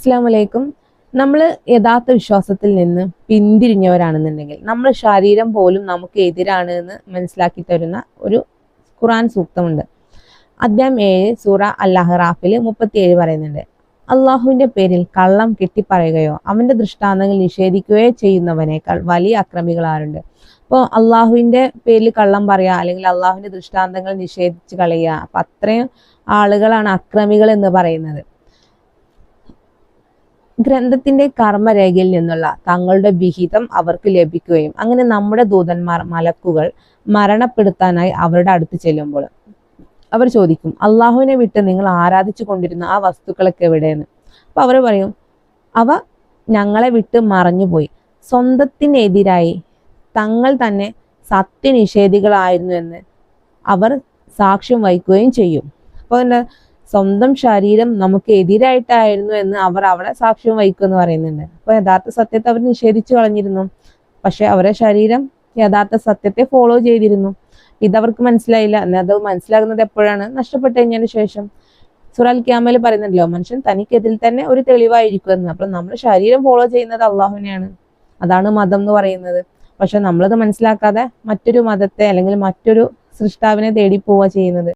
അസ്സാം വലൈക്കും നമ്മൾ യഥാർത്ഥ വിശ്വാസത്തിൽ നിന്ന് പിന്തിരിഞ്ഞവരാണെന്നുണ്ടെങ്കിൽ നമ്മുടെ ശരീരം പോലും നമുക്ക് എതിരാണ് എന്ന് മനസ്സിലാക്കി തരുന്ന ഒരു ഖുറാൻ സൂക്തമുണ്ട്. അദ്ധ്യായം ഏഴ് സൂറ അല്ലാഹ് അല്ലാഹ്റാഫിൽ മുപ്പത്തിയേഴ് പറയുന്നുണ്ട്. അള്ളാഹുവിന്റെ പേരിൽ കള്ളം കെട്ടിപ്പറയുകയോ അവന്റെ ദൃഷ്ടാന്തങ്ങൾ നിഷേധിക്കുകയോ ചെയ്യുന്നവനേക്കാൾ വലിയ അക്രമികളാരുണ്ട് അപ്പോൾ അള്ളാഹുവിന്റെ പേരിൽ കള്ളം പറയുക അല്ലെങ്കിൽ അള്ളാഹുവിന്റെ ദൃഷ്ടാന്തങ്ങൾ നിഷേധിച്ച് കളയുക അപ്പൊ അത്രയും ആളുകളാണ് അക്രമികൾ എന്ന് പറയുന്നത്. ഗ്രന്ഥത്തിന്റെ കർമ്മരേഖയിൽ നിന്നുള്ള തങ്ങളുടെ വിഹിതം അവർക്ക് ലഭിക്കുകയും അങ്ങനെ നമ്മുടെ ദൂതന്മാർ മലക്കുകൾ മരണപ്പെടുത്താനായി അവരുടെ അടുത്ത് ചെല്ലുമ്പോൾ അവർ ചോദിക്കും അള്ളാഹുവിനെ വിട്ട് നിങ്ങൾ ആരാധിച്ചു കൊണ്ടിരുന്ന ആ വസ്തുക്കളൊക്കെ എവിടെയെന്ന്? അപ്പൊ അവർ പറയും അവ ഞങ്ങളെ വിട്ട് മറഞ്ഞുപോയി. സ്വന്തത്തിനെതിരായി തങ്ങൾ തന്നെ സത്യനിഷേധികളായിരുന്നു എന്ന് അവർ സാക്ഷ്യം വഹിക്കുകയും ചെയ്യും. അപ്പോൾ സ്വന്തം ശരീരം നമുക്ക് എതിരായിട്ടായിരുന്നു എന്ന് അവർ അവിടെ സാക്ഷ്യം വഹിക്കും എന്ന് പറയുന്നുണ്ട്. അപ്പൊ യഥാർത്ഥ സത്യത്തെ അവർ നിഷേധിച്ചു കളഞ്ഞിരുന്നു. പക്ഷെ അവരുടെ ശരീരം യഥാർത്ഥ സത്യത്തെ ഫോളോ ചെയ്തിരുന്നു. ഇതവർക്ക് മനസ്സിലായില്ല. അത് മനസ്സിലാകുന്നത് എപ്പോഴാണ്? നഷ്ടപ്പെട്ടു കഴിഞ്ഞതിന് ശേഷം. സുറാൽ ക്യാമയിൽ പറയുന്നുണ്ടല്ലോ മനുഷ്യൻ തനിക്കെതിൽ തന്നെ ഒരു തെളിവായിരിക്കുമെന്ന്. അപ്പൊ നമ്മുടെ ശരീരം ഫോളോ ചെയ്യുന്നത് അള്ളാഹുവിനെയാണ്. അതാണ് മതം എന്ന് പറയുന്നത്. പക്ഷെ നമ്മളത് മനസ്സിലാക്കാതെ മറ്റൊരു മതത്തെ അല്ലെങ്കിൽ മറ്റൊരു സൃഷ്ടാവിനെ തേടി പോവുക ചെയ്യുന്നത്.